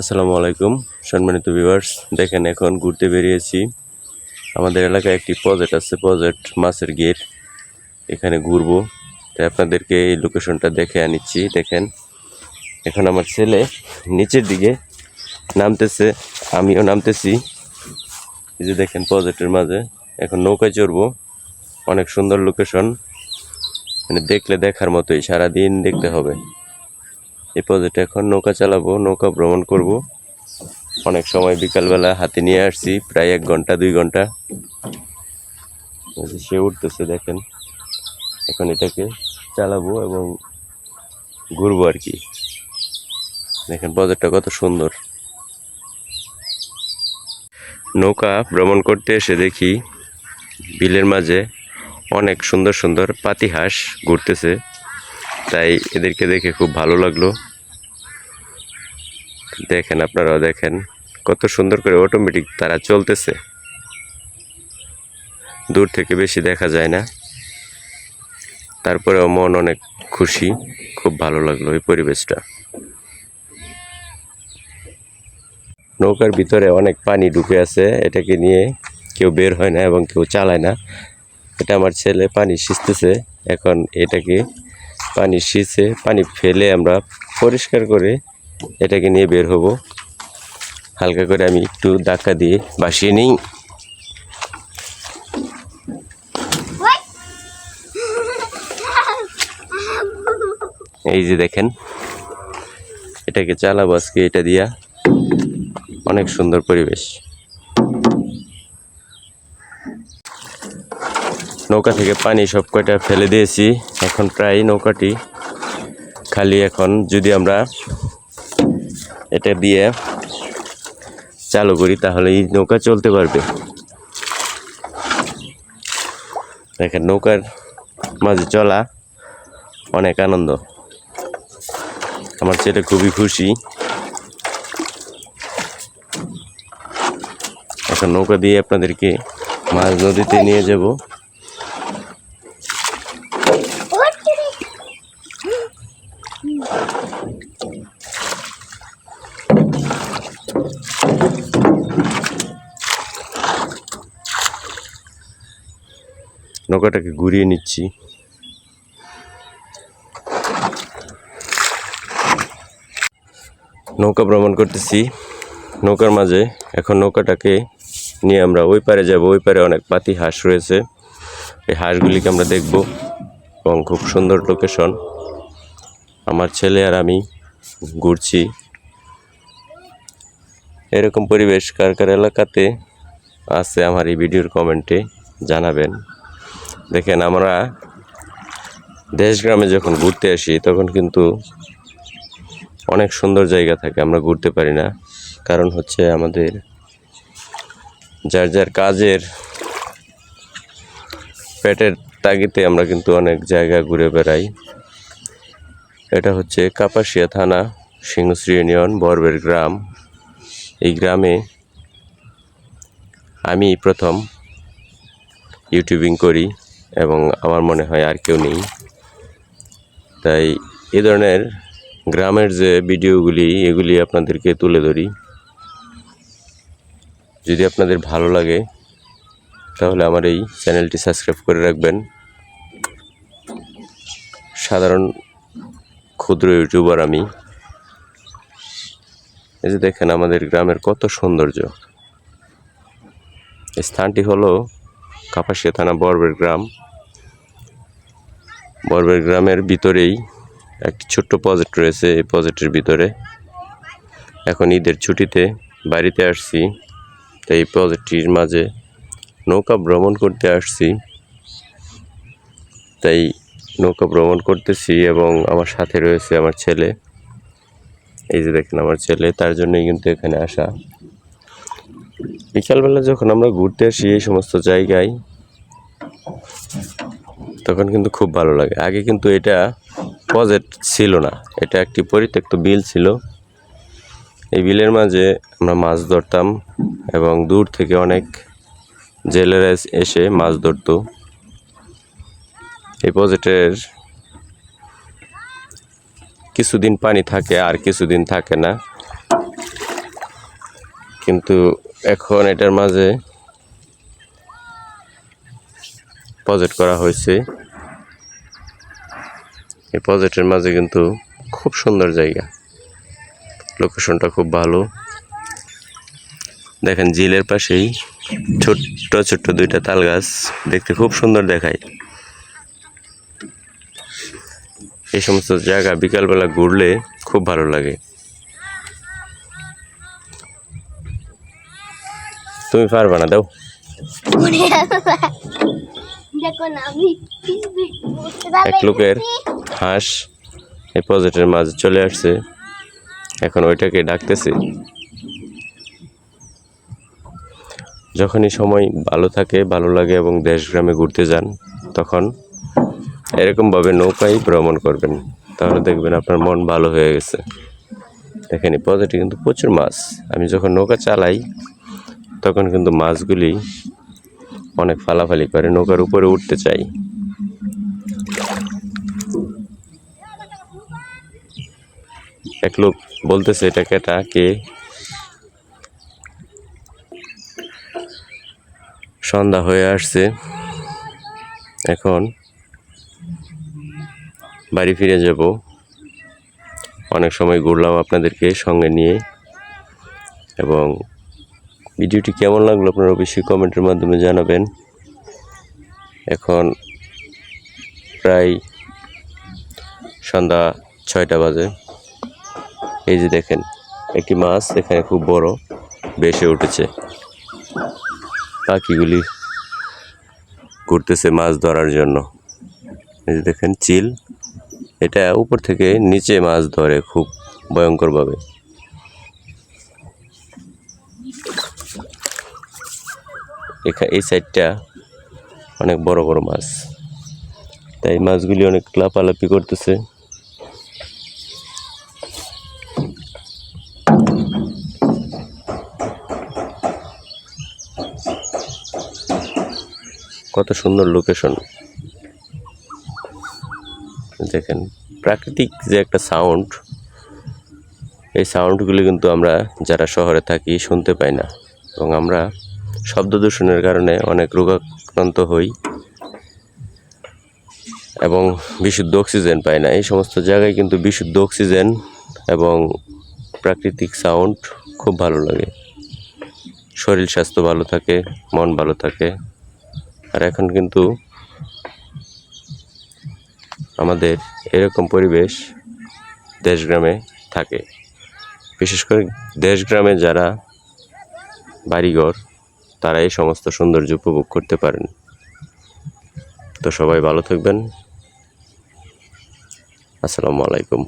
আসসালামু আলাইকুম, সম্মানিত ভিউয়ার্স দেখেন এখন ঘুরতে বেরিয়েছি। আমাদের এলাকায় একটি প্রজেক্ট আছে প্রজেক্ট মাছের গেট এখানে ঘুরবো। তাই আপনাদেরকে এই লোকেশনটা দেখে আনিচ্ছি, দেখেন। এখন আমার ছেলে নিচের দিকে নামতেছে, আমিও নামতেছি। এই যে দেখেন প্রজেক্টের মাঝে। এখন নৌকায় চড়বো। অনেক সুন্দর লোকেশন মানে দেখলে দেখার মতোই, সারাদিন দেখতে হবে। এই প্রজেক্টে এখন নৌকা চালাবো, নৌকা ভ্রমণ করব। অনেক সময় বিকালবেলা হাতে নিয়ে আসছি, প্রায় এক ঘণ্টা, দুই ঘণ্টা। সে উঠতেছে, দেখেন। এখন এটাকে চালাবো এবং ঘুরবো আর কি। দেখেন প্রজেক্টটা কত সুন্দর। নৌকা ভ্রমণ করতে এসে দেখি, বিলের মাঝে অনেক সুন্দর সুন্দর পাতি হাঁস ঘুরতেছে। তাই এদেরকে দেখে খুব ভালো লাগল। দেখেন আপনারাও দেখেন, কত সুন্দর করে অটোমেটিক তারা চলতেছে। দূর থেকে বেশি দেখা যায় না। তারপরেও মন অনেক খুশি, খুব ভালো লাগল এই পরিবেশটা। নৌকার ভিতরে অনেক পানি ঢুকে আছে, এটাকে নিয়ে কেউ বের হয় না এবং কেউ চালায় না। এটা আমার ছেলে পানি সিঁচতেছে, এখন এটাকে পানি সিঁচে, পানি ফেলে আমরা পরিষ্কার করে এটাকে নিয়ে বের হব। হালকা করে আমি একটু ধাক্কা দিয়ে বাসিয়ে নিই। এই যে দেখেন, এটাকে চালাবো আজকে এটা দিয়া অনেক সুন্দর পরিবেশ। নৌকা থেকে পানি সব কয়টা ফেলে দিয়েছি, এখন প্রায় নৌকাটি খালি এখন, যদি আমরা এটা দিয়ে চালু করি তাহলে এই নৌকা চলতে পারবে। দেখেন, নৌকার মাঝে চলা অনেক আনন্দ। আমার ছেলে খুবই খুশি। এখন নৌকা দিয়ে আপনাদেরকে মাছ নদীতে নিয়ে যাব। নৌকাটাকে ঘুরিয়ে নিচ্ছি। নৌকা ভ্রমণ করতেছি। নৌকার মাঝে এখন নৌকাটাকে নিয়ে আমরা ওই পারে যাব, ওই পারে অনেক পাতি হাঁস রয়েছে। এই হাঁসগুলিকে আমরা দেখব এবং খুব সুন্দর লোকেশন আমার ছেলে আর আমি ঘুরছি। এরকম পরিবেশ কার কার এলাকাতে আছে আমার এই ভিডিওর কমেন্টে জানাবেন। দেখেন আমরা দেশ গ্রামে যখন ঘুরতে আসি, তখন কিন্তু অনেক সুন্দর জায়গা থাকে, আমরা ঘুরতে পারি না। কারণ হচ্ছে আমাদের যার যার কাজের পেটের তাগিতে আমরা কিন্তু অনেক জায়গা ঘুরে বেড়াই। এটা হচ্ছে কাপাসিয়া থানা, সিংহশ্রী ইউনিয়ন, বরবের গ্রাম। এই গ্রামে আমি প্রথম ইউটিউবিং করি। এবং আমার মনে হয় আর কেউ নেই। তাই এ ধরনের গ্রামের যে ভিডিওগুলি, এগুলি আপনাদেরকে তুলে ধরি। যদি আপনাদের ভালো লাগে, তাহলে আমার এই চ্যানেলটি সাবস্ক্রাইব করে রাখবেন। সাধারণ ক্ষুদ্র ইউটিউবার আমি। এই যে দেখেন আমাদের গ্রামের কত সৌন্দর্য। স্থানটি হলো কাপাসিয়া থানা বরবের গ্রাম। বরবের গ্রামের ভিতরেই একটি ছোট্ট প্রজেক্ট রয়েছে এই প্রজেক্টের ভিতরে। এখন ঈদের ছুটিতে বাড়িতে আসছি, তাই এই প্রজেক্টটির মাঝে নৌকা ভ্রমণ করতে আসছি। তাই নৌকা ভ্রমণ করতেছি এবং আমার সাথে রয়েছে আমার ছেলে। এই যে দেখেন আমার ছেলে, তার জন্যই কিন্তু এখানে আসা। বিকালবেলা যখন আমরা ঘুরতে আসি এই সমস্ত জায়গায়, তখন কিন্তু খুব ভালো লাগে। আগে কিন্তু এটা প্রজেক্ট ছিল না। এটা একটি পরিত্যক্ত বিল ছিল। এই বিলের মাঝে আমরা মাছ ধরতাম এবং দূর থেকে অনেক জেলেরা এসে মাছ ধরতো। এই প্রজেক্টের কিছুদিন পানি থাকে, আর কিছুদিন থাকে না। কিন্তু এখন এটার মাঝে প্রজেক্ট করা হয়েছে। এই প্রজেক্টের মাঝে কিন্তু খুব সুন্দর জায়গা। লোকেশনটা খুব ভালো। দেখেন ঝিলের পাশেই ছোট্ট ছোট্ট দুইটা তাল গাছ দেখতে খুব সুন্দর দেখায়। এই সমস্ত জায়গা বিকালবেলা ঘুরলে খুব ভালো লাগে। তুমি পারবা না, দাও। এক লোকের হাঁস এই প্রজেক্টের মাঝে চলে আসছে। এখন ওইটাকে ডাকতেছে। যখনই সময় ভালো থাকে, ভালো লাগে এবং দেশ গ্রামে ঘুরতে যান, তখন এরকমভাবে নৌকায় ভ্রমণ করবেন। তাহলে দেখবেন আপনার মন ভালো হয়ে গেছে। দেখেন এই প্রজেক্টে কিন্তু প্রচুর মাছ। আমি যখন নৌকা চালাই তখন কিন্তু মাছগুলি অনেক ফালাফালি করে, নৌকার উপরে উঠতে চাই। এক লোক বলতেছে, এটা কেটা? কে? সন্ধ্যা হয়ে আসছে। এখন বাড়ি ফিরে যাব। অনেক সময় ঘুরলাম আপনাদেরকে সঙ্গে নিয়ে এবং ভিডিওটি কেমন লাগল আপনারা অবশ্যই কমেন্টের মাধ্যমে জানাবেন। এখন প্রায় সন্ধ্যা ছয়টা বাজে। এই যে দেখেন, একটি মাছ এখানে খুব বড় বেশে উঠেছে। পাখিগুলি ঘুরতেছে মাছ ধরার জন্য। এই যে দেখেন, চিল। এটা উপর থেকে নিচে মাছ ধরে খুব ভয়ঙ্করভাবে। এই সাইডটা অনেক বড় বড় মাছ। তাই মাছগুলি অনেক লাপালাপি করতেছে। কত সুন্দর লোকেশন দেখেন, প্রাকৃতিক যে একটা সাউন্ড এই সাউন্ডগুলি কিন্তু আমরা যারা শহরে থাকি শুনতে পাই না। এবং আমরা শব্দ দূষণের কারণে অনেক রোগাক্রান্ত হই এবং বিশুদ্ধ অক্সিজেন পাই না। এই সমস্ত জায়গায় কিন্তু বিশুদ্ধ অক্সিজেন এবং প্রাকৃতিক সাউন্ড খুব ভালো লাগে। শরীর স্বাস্থ্য ভালো থাকে, মন ভালো থাকে। আর এখন কিন্তু আমাদের এরকম পরিবেশ দেশগ্রামে থাকে। বিশেষ করে দেশগ্রামে যারা বাড়িঘর তারা এই সমস্ত সৌন্দর্য উপভোগ করতে পারেন। তো সবাই ভালো থাকবেন। আসসালামু আলাইকুম।